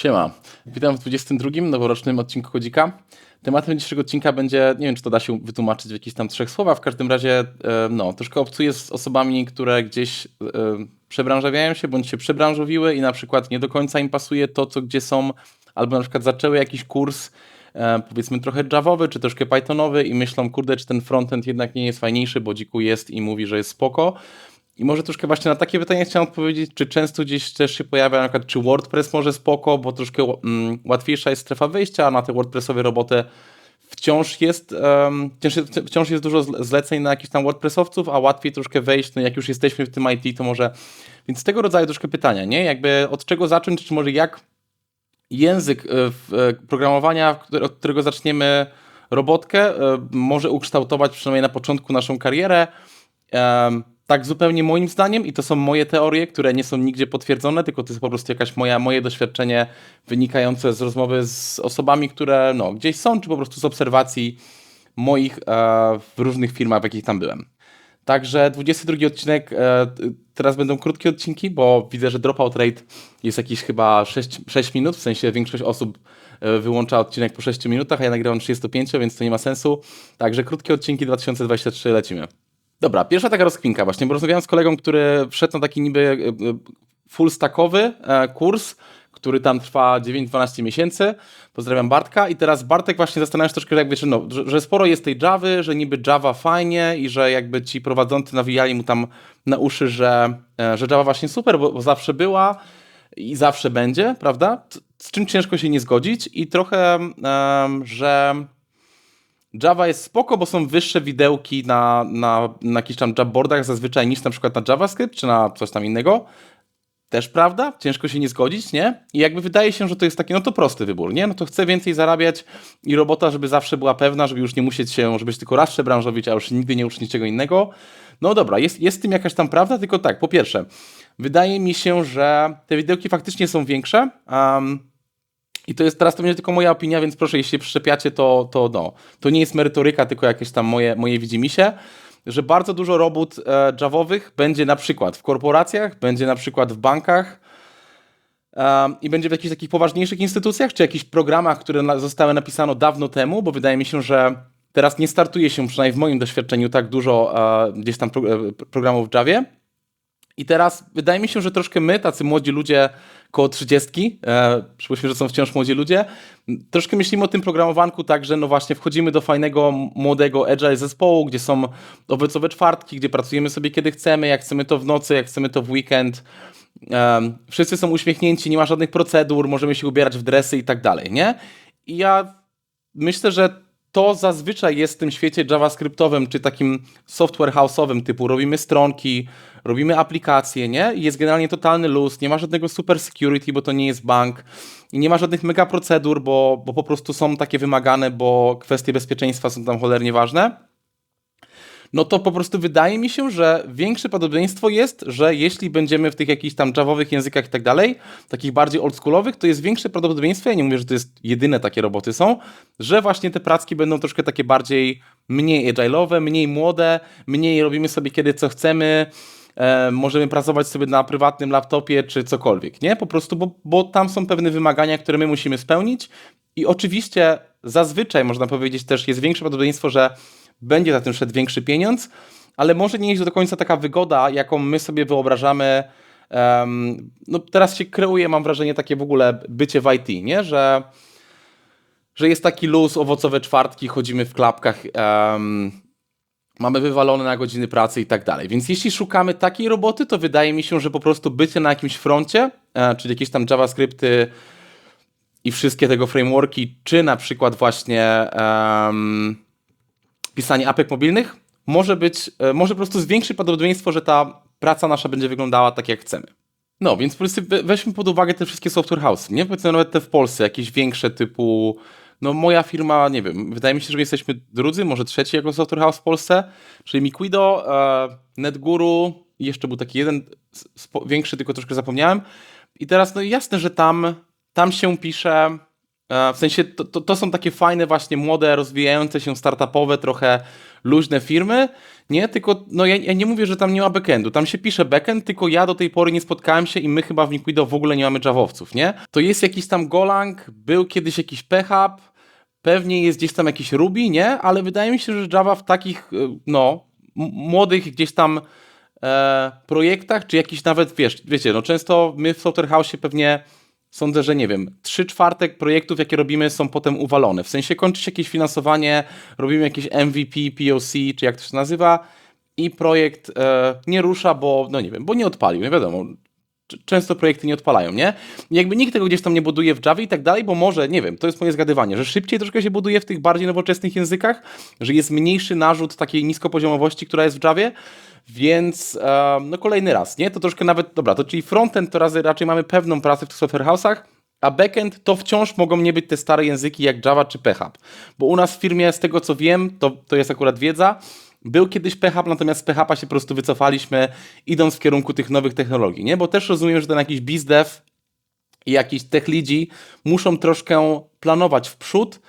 Siema. Witam w 22. noworocznym odcinku Kodzika. Tematem dzisiejszego odcinka będzie, nie wiem czy to da się wytłumaczyć w jakichś tam trzech słowach, w każdym razie e, no, troszkę obcuję z osobami, które gdzieś e, przebranżawiają się bądź się przebranżowiły i na przykład nie do końca im pasuje to, co gdzie są, albo na przykład zaczęły jakiś kurs e, powiedzmy trochę javowy, czy troszkę pythonowy i myślą, kurde, czy ten frontend jednak nie jest fajniejszy, bo dziku jest i mówi, że jest spoko. I może troszkę właśnie na takie pytanie chciałem odpowiedzieć, czy często gdzieś też się pojawia na przykład, czy WordPress może spoko, bo troszkę mm, łatwiejsza jest strefa wyjścia, a na te WordPressowe roboty wciąż jest, um, wciąż, wciąż jest dużo zleceń na jakichś tam WordPressowców, a łatwiej troszkę wejść, no jak już jesteśmy w tym IT, to może, więc tego rodzaju troszkę pytania, nie? Jakby od czego zacząć, czy może jak język e, programowania, od którego zaczniemy robotkę, e, może ukształtować przynajmniej na początku naszą karierę, tak zupełnie moim zdaniem i to są moje teorie, które nie są nigdzie potwierdzone, tylko to jest po prostu jakaś moja, moje doświadczenie wynikające z rozmowy z osobami, które no, gdzieś są, czy po prostu z obserwacji moich e, w różnych firmach, w jakich tam byłem. Także 22 odcinek, e, teraz będą krótkie odcinki, bo widzę, że dropout rate jest jakiś chyba 6, 6 minut, w sensie większość osób e, wyłącza odcinek po 6 minutach, a ja nagrywam 35, więc to nie ma sensu. Także krótkie odcinki 2023 lecimy. Dobra, pierwsza taka rozkwinka właśnie, bo rozmawiałem z kolegą, który wszedł na taki niby e, e, full stackowy e, kurs, który tam trwa 9-12 miesięcy. Pozdrawiam Bartka i teraz Bartek właśnie zastanawia się troszkę, jak wiesz, no, że, sporo jest tej Javy, że niby Java fajnie i że jakby ci prowadzący nawijali mu tam na uszy, że, że Java właśnie super, bo, bo zawsze była i zawsze będzie, prawda? Z czym ciężko się nie zgodzić i trochę, um, że Java jest spoko, bo są wyższe widełki na, na, na jakichś tam jabboardach zazwyczaj niż na przykład na JavaScript czy na coś tam innego. Też prawda, ciężko się nie zgodzić, nie? I jakby wydaje się, że to jest taki, no to prosty wybór, nie? No to chcę więcej zarabiać i robota, żeby zawsze była pewna, żeby już nie musieć się, żebyś tylko raz przebranżowić, a już nigdy nie uczyć niczego innego. No dobra, jest, jest w tym jakaś tam prawda, tylko tak, po pierwsze, wydaje mi się, że te widełki faktycznie są większe, um, i to jest teraz to będzie tylko moja opinia, więc proszę, jeśli przyczepiacie, to, to, no, to nie jest merytoryka, tylko jakieś tam moje, moje widzimisię, że bardzo dużo robót e, javowych będzie na przykład w korporacjach, będzie na przykład w bankach i będzie w jakichś takich poważniejszych instytucjach, czy jakichś programach, które zostały napisane dawno temu, bo wydaje mi się, że teraz nie startuje się, przynajmniej w moim doświadczeniu, tak dużo e, gdzieś tam e, programów w Javie. I teraz wydaje mi się, że troszkę my, tacy młodzi ludzie koło 30, e, przypuśćmy, że są wciąż młodzi ludzie, troszkę myślimy o tym programowanku tak, że no właśnie wchodzimy do fajnego, młodego agile zespołu, gdzie są owocowe czwartki, gdzie pracujemy sobie kiedy chcemy, jak chcemy to w nocy, jak chcemy to w weekend. Wszyscy są uśmiechnięci, nie ma żadnych procedur, możemy się ubierać w dresy i tak dalej, nie? I ja myślę, że to zazwyczaj jest w tym świecie javascriptowym, czy takim software house'owym, typu robimy stronki, robimy aplikacje, nie? I jest generalnie totalny luz, nie ma żadnego super security, bo to nie jest bank i nie ma żadnych mega procedur, bo, bo po prostu są takie wymagane, bo kwestie bezpieczeństwa są tam cholernie ważne no to po prostu wydaje mi się, że większe prawdopodobieństwo jest, że jeśli będziemy w tych jakichś tam javowych językach i tak dalej, takich bardziej oldschoolowych, to jest większe prawdopodobieństwo, ja nie mówię, że to jest jedyne takie roboty są, że właśnie te pracki będą troszkę takie bardziej mniej agile'owe, mniej młode, mniej robimy sobie kiedy co chcemy, e, możemy pracować sobie na prywatnym laptopie czy cokolwiek, nie? Po prostu, bo, bo tam są pewne wymagania, które my musimy spełnić i oczywiście zazwyczaj można powiedzieć też jest większe prawdopodobieństwo, że będzie za tym szedł większy pieniądz, ale może nie jest do końca taka wygoda, jaką my sobie wyobrażamy. Um, no teraz się kreuje, mam wrażenie, takie w ogóle bycie w IT, nie? Że, że jest taki luz, owocowe czwartki, chodzimy w klapkach, um, mamy wywalone na godziny pracy i tak dalej. Więc jeśli szukamy takiej roboty, to wydaje mi się, że po prostu bycie na jakimś froncie, e, czyli jakieś tam JavaScripty i wszystkie tego frameworki, czy na przykład właśnie um, pisanie apek mobilnych, może być, e, może po prostu zwiększyć prawdopodobieństwo, że ta praca nasza będzie wyglądała tak, jak chcemy. No, więc po prostu weźmy pod uwagę te wszystkie software house, nie? Powiedzmy nawet te w Polsce, jakieś większe typu, no moja firma, nie wiem, wydaje mi się, że my jesteśmy drudzy, może trzeci jako software house w Polsce, czyli Miquido, e, NetGuru jeszcze był taki jeden większy, tylko troszkę zapomniałem. I teraz, no jasne, że tam, tam się pisze W sensie to, to, to są takie fajne właśnie młode, rozwijające się startupowe, trochę luźne firmy, nie? Tylko no ja, ja nie mówię, że tam nie ma backendu. Tam się pisze backend, tylko ja do tej pory nie spotkałem się i my chyba w Liquido w ogóle nie mamy javowców, nie? To jest jakiś tam Golang, był kiedyś jakiś PHP, pewnie jest gdzieś tam jakiś Ruby, nie? Ale wydaje mi się, że Java w takich, y, no, młodych gdzieś tam e, projektach, czy jakiś nawet, wiesz, wiecie, no często my w Software House pewnie sądzę, że nie wiem, trzy czwartek projektów, jakie robimy, są potem uwalone. W sensie kończy się jakieś finansowanie, robimy jakieś MVP, POC, czy jak to się nazywa, i projekt e, nie rusza, bo, no nie wiem, bo nie odpalił, nie wiadomo. Często projekty nie odpalają, nie? Jakby nikt tego gdzieś tam nie buduje w Javie i tak dalej, bo może, nie wiem, to jest moje zgadywanie, że szybciej troszkę się buduje w tych bardziej nowoczesnych językach, że jest mniejszy narzut takiej niskopoziomowości, która jest w Javie, więc e, no kolejny raz, nie? To troszkę nawet, dobra, to czyli frontend to razy raczej mamy pewną pracę w tych software house'ach, a backend to wciąż mogą nie być te stare języki jak Java czy PHP. Bo u nas w firmie, z tego co wiem, to, to jest akurat wiedza, był kiedyś PHP, natomiast z PHP się po prostu wycofaliśmy, idąc w kierunku tych nowych technologii, nie? Bo też rozumiem, że ten jakiś bizdev i jakiś tech leadzi muszą troszkę planować w przód,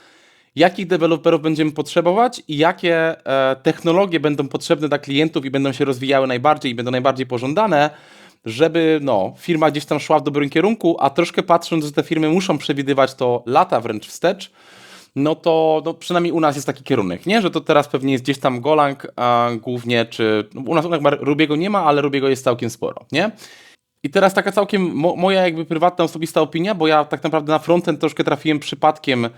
jakich deweloperów będziemy potrzebować i jakie e, technologie będą potrzebne dla klientów i będą się rozwijały najbardziej i będą najbardziej pożądane, żeby no, firma gdzieś tam szła w dobrym kierunku, a troszkę patrząc, że te firmy muszą przewidywać to lata wręcz wstecz, no to no, przynajmniej u nas jest taki kierunek, nie? Że to teraz pewnie jest gdzieś tam Golang a, głównie, czy no, u nas Rubiego nie ma, ale Rubiego jest całkiem sporo, nie? I teraz taka całkiem mo moja jakby prywatna, osobista opinia, bo ja tak naprawdę na frontend troszkę trafiłem przypadkiem,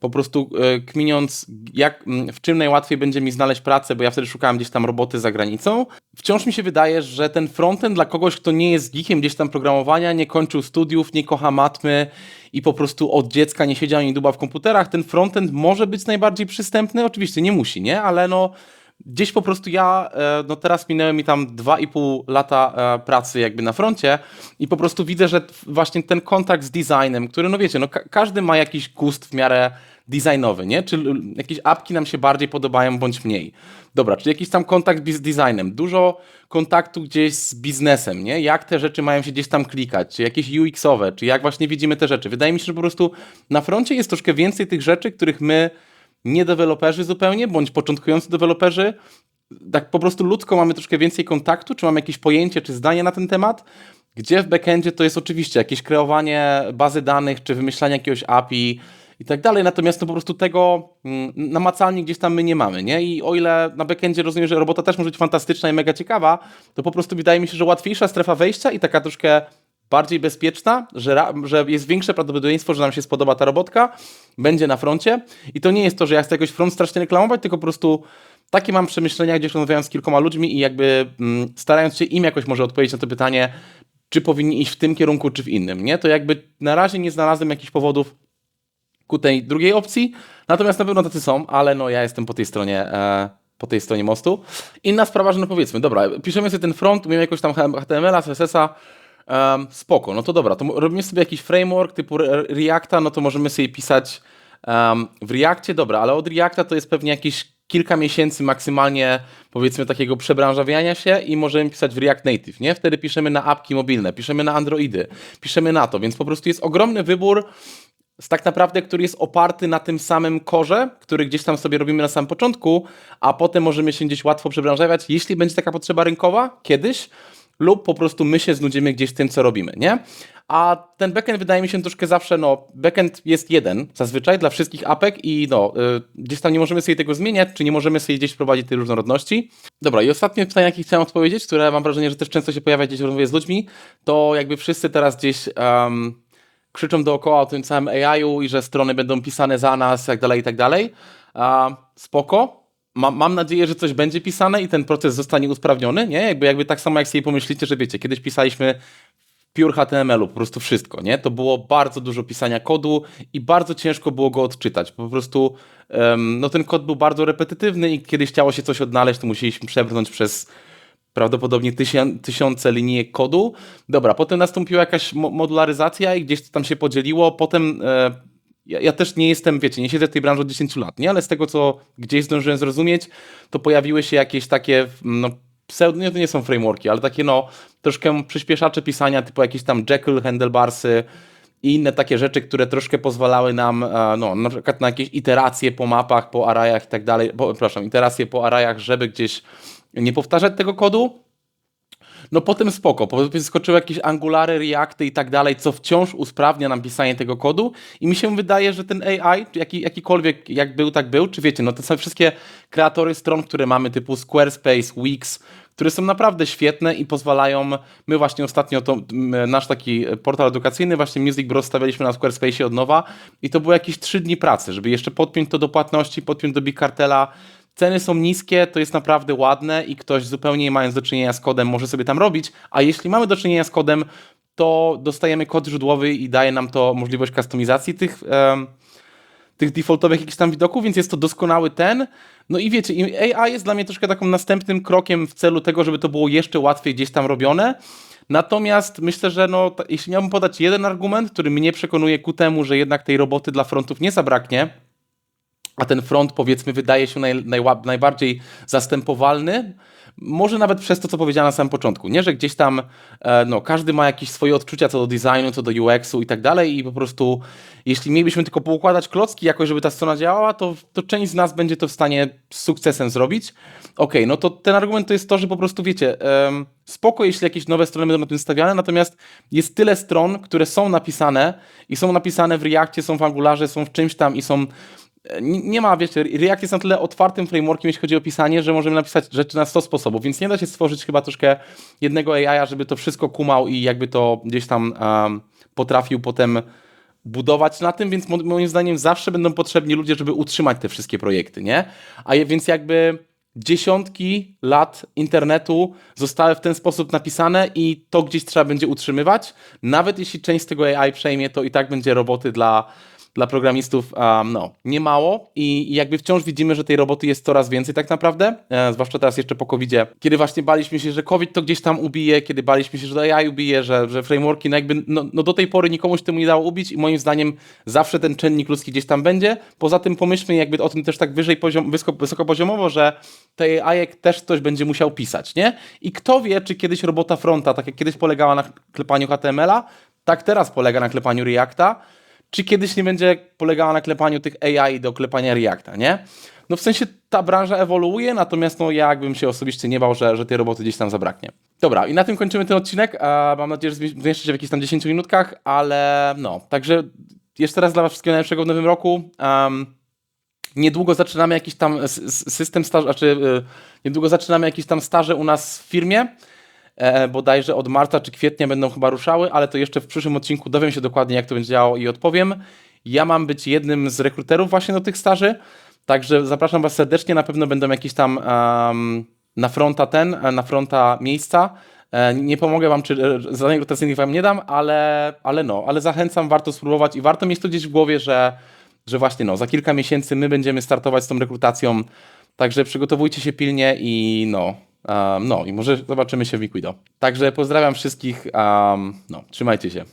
po prostu e, kminiąc, jak, w czym najłatwiej będzie mi znaleźć pracę, bo ja wtedy szukałem gdzieś tam roboty za granicą. Wciąż mi się wydaje, że ten frontend dla kogoś, kto nie jest geekiem gdzieś tam programowania, nie kończył studiów, nie kocha matmy i po prostu od dziecka nie siedział ani duba w komputerach, ten frontend może być najbardziej przystępny. Oczywiście nie musi, nie? Ale no gdzieś po prostu ja, e, no teraz minęły mi tam 2,5 lata e, pracy jakby na froncie i po prostu widzę, że właśnie ten kontakt z designem, który no wiecie, no ka każdy ma jakiś gust w miarę designowy, nie? Czy jakieś apki nam się bardziej podobają bądź mniej. Dobra, czy jakiś tam kontakt z designem, dużo kontaktu gdzieś z biznesem, nie? Jak te rzeczy mają się gdzieś tam klikać, czy jakieś UX-owe, czy jak właśnie widzimy te rzeczy. Wydaje mi się, że po prostu na froncie jest troszkę więcej tych rzeczy, których my nie deweloperzy zupełnie, bądź początkujący deweloperzy, tak po prostu ludzko mamy troszkę więcej kontaktu, czy mamy jakieś pojęcie, czy zdanie na ten temat, gdzie w backendzie to jest oczywiście jakieś kreowanie bazy danych, czy wymyślanie jakiegoś API i tak dalej, natomiast to po prostu tego mm, namacalnie gdzieś tam my nie mamy, nie? I o ile na backendzie rozumiem, że robota też może być fantastyczna i mega ciekawa, to po prostu wydaje mi się, że łatwiejsza strefa wejścia i taka troszkę bardziej bezpieczna, że, że jest większe prawdopodobieństwo, że nam się spodoba ta robotka, będzie na froncie. I to nie jest to, że ja chcę jakoś front strasznie reklamować, tylko po prostu takie mam przemyślenia, gdzieś rozmawiając z kilkoma ludźmi i jakby mm, starając się im jakoś może odpowiedzieć na to pytanie, czy powinni iść w tym kierunku, czy w innym, nie? To jakby na razie nie znalazłem jakichś powodów ku tej drugiej opcji, natomiast na pewno tacy są, ale no ja jestem po tej stronie, e, po tej stronie mostu. Inna sprawa, że no powiedzmy, dobra, piszemy sobie ten front, umiemy jakoś tam HTML-a, CSS-a, em, spoko, no to dobra, to robimy sobie jakiś framework typu Re- Reacta, no to możemy sobie pisać em, w Reactie, dobra, ale od Reacta to jest pewnie jakieś kilka miesięcy maksymalnie, powiedzmy, takiego przebranżawiania się i możemy pisać w React Native, nie? Wtedy piszemy na apki mobilne, piszemy na Androidy, piszemy na to, więc po prostu jest ogromny wybór z tak naprawdę, który jest oparty na tym samym korze, który gdzieś tam sobie robimy na samym początku, a potem możemy się gdzieś łatwo przebranżawiać, jeśli będzie taka potrzeba rynkowa kiedyś, lub po prostu my się znudzimy gdzieś tym, co robimy, nie? A ten backend wydaje mi się troszkę zawsze, no, backend jest jeden zazwyczaj dla wszystkich apek i no, y, gdzieś tam nie możemy sobie tego zmieniać, czy nie możemy sobie gdzieś wprowadzić tej różnorodności. Dobra, i ostatnie pytanie, jakie chciałem odpowiedzieć, które mam wrażenie, że też często się pojawia gdzieś w rozmowie z ludźmi, to jakby wszyscy teraz gdzieś um, krzyczą dookoła o tym całym AI-u i że strony będą pisane za nas, tak dalej, i tak dalej. Spoko. Mam, nadzieję, że coś będzie pisane i ten proces zostanie usprawniony, nie? Jakby, jakby tak samo jak sobie pomyślicie, że wiecie, kiedyś pisaliśmy pure HTML-u po prostu wszystko, nie? To było bardzo dużo pisania kodu i bardzo ciężko było go odczytać. Po prostu em, no ten kod był bardzo repetytywny i kiedy chciało się coś odnaleźć, to musieliśmy przebrnąć przez prawdopodobnie tysią, tysiące linijek kodu. Dobra, potem nastąpiła jakaś mo- modularyzacja i gdzieś to tam się podzieliło. Potem e, ja, ja też nie jestem, wiecie, nie siedzę w tej branży od 10 lat, nie? Ale z tego, co gdzieś zdążyłem zrozumieć, to pojawiły się jakieś takie, no, pseudo, nie, to nie są frameworki, ale takie, no, troszkę przyspieszacze pisania, typu jakieś tam Jekyll, Handlebarsy i inne takie rzeczy, które troszkę pozwalały nam, e, no, na przykład na jakieś iteracje po mapach, po arrayach i tak dalej, po, przepraszam, iteracje po arrayach, żeby gdzieś nie powtarzać tego kodu. No potem spoko, potem wyskoczyły jakieś angulary, reakty i tak dalej, co wciąż usprawnia nam pisanie tego kodu. I mi się wydaje, że ten AI, jaki, jakikolwiek jak był, tak był, czy wiecie, no te są wszystkie kreatory stron, które mamy typu Squarespace, Wix, które są naprawdę świetne i pozwalają, my właśnie ostatnio to, nasz taki portal edukacyjny, właśnie Music Bros stawialiśmy na Squarespace od nowa i to było jakieś 3 dni pracy, żeby jeszcze podpiąć to do płatności, podpiąć do Big Cartela, ceny są niskie, to jest naprawdę ładne i ktoś zupełnie nie mając do czynienia z kodem może sobie tam robić, a jeśli mamy do czynienia z kodem, to dostajemy kod źródłowy i daje nam to możliwość kustomizacji tych, tych defaultowych jakichś tam widoków, więc jest to doskonały ten. No i wiecie, AI jest dla mnie troszkę takim następnym krokiem w celu tego, żeby to było jeszcze łatwiej gdzieś tam robione. Natomiast myślę, że no, jeśli miałbym podać jeden argument, który mnie przekonuje ku temu, że jednak tej roboty dla frontów nie zabraknie, a ten front powiedzmy wydaje się naj, naj, najbardziej zastępowalny, może nawet przez to, co powiedziałem na samym początku, nie, że gdzieś tam e, no, każdy ma jakieś swoje odczucia co do designu, co do UX-u i tak dalej i po prostu jeśli mielibyśmy tylko poukładać klocki jakoś, żeby ta strona działała, to, to część z nas będzie to w stanie z sukcesem zrobić. Ok, no to ten argument to jest to, że po prostu wiecie, spoko, jeśli jakieś nowe strony będą na tym stawiane, natomiast jest tyle stron, które są napisane i są napisane w Reactie, są w Angularze, są w czymś tam i są nie ma, wiecie, React jest na tyle otwartym frameworkiem, jeśli chodzi o pisanie, że możemy napisać rzeczy na 100 sposobów, więc nie da się stworzyć chyba troszkę jednego AI, żeby to wszystko kumał i jakby to gdzieś tam um, potrafił potem budować na tym, więc moim zdaniem zawsze będą potrzebni ludzie, żeby utrzymać te wszystkie projekty, nie? A więc jakby dziesiątki lat internetu zostały w ten sposób napisane i to gdzieś trzeba będzie utrzymywać. Nawet jeśli część z tego AI przejmie, to i tak będzie roboty dla dla programistów um, no, nie mało i, i jakby wciąż widzimy, że tej roboty jest coraz więcej tak naprawdę, e, zwłaszcza teraz jeszcze po covid kiedy właśnie baliśmy się, że COVID to gdzieś tam ubije, kiedy baliśmy się, że AI ubije, że, że frameworki, no jakby no, no do tej pory nikomu się temu nie dało ubić i moim zdaniem zawsze ten czynnik ludzki gdzieś tam będzie. Poza tym pomyślmy jakby o tym też tak wyżej poziom, wysoko, wysokopoziomowo, że tej AI też ktoś będzie musiał pisać, nie? I kto wie, czy kiedyś robota fronta, tak jak kiedyś polegała na klepaniu HTML-a, tak teraz polega na klepaniu Reacta, czy kiedyś nie będzie polegała na klepaniu tych AI do klepania Reacta, nie? No w sensie ta branża ewoluuje, natomiast no ja jakbym się osobiście nie bał, że, że tej roboty gdzieś tam zabraknie. Dobra, i na tym kończymy ten odcinek. Mam nadzieję, że zmieszczę się w jakichś tam 10 minutkach, ale no, także jeszcze raz dla Was wszystkiego najlepszego w nowym roku. Um, niedługo zaczynamy jakiś tam system staż, znaczy yy, niedługo zaczynamy jakiś tam staże u nas w firmie e, bodajże od marca czy kwietnia będą chyba ruszały, ale to jeszcze w przyszłym odcinku dowiem się dokładnie, jak to będzie działało i odpowiem. Ja mam być jednym z rekruterów właśnie do tych staży, także zapraszam Was serdecznie, na pewno będą jakieś tam um, na fronta ten, na fronta miejsca. E, nie pomogę Wam, czy e, zadań rotacyjnych Wam nie dam, ale, ale no, ale zachęcam, warto spróbować i warto mieć to gdzieś w głowie, że, że właśnie no, za kilka miesięcy my będziemy startować z tą rekrutacją, także przygotowujcie się pilnie i no, Um, no i może zobaczymy się w Liquido. Także pozdrawiam wszystkich. Um, no, trzymajcie się.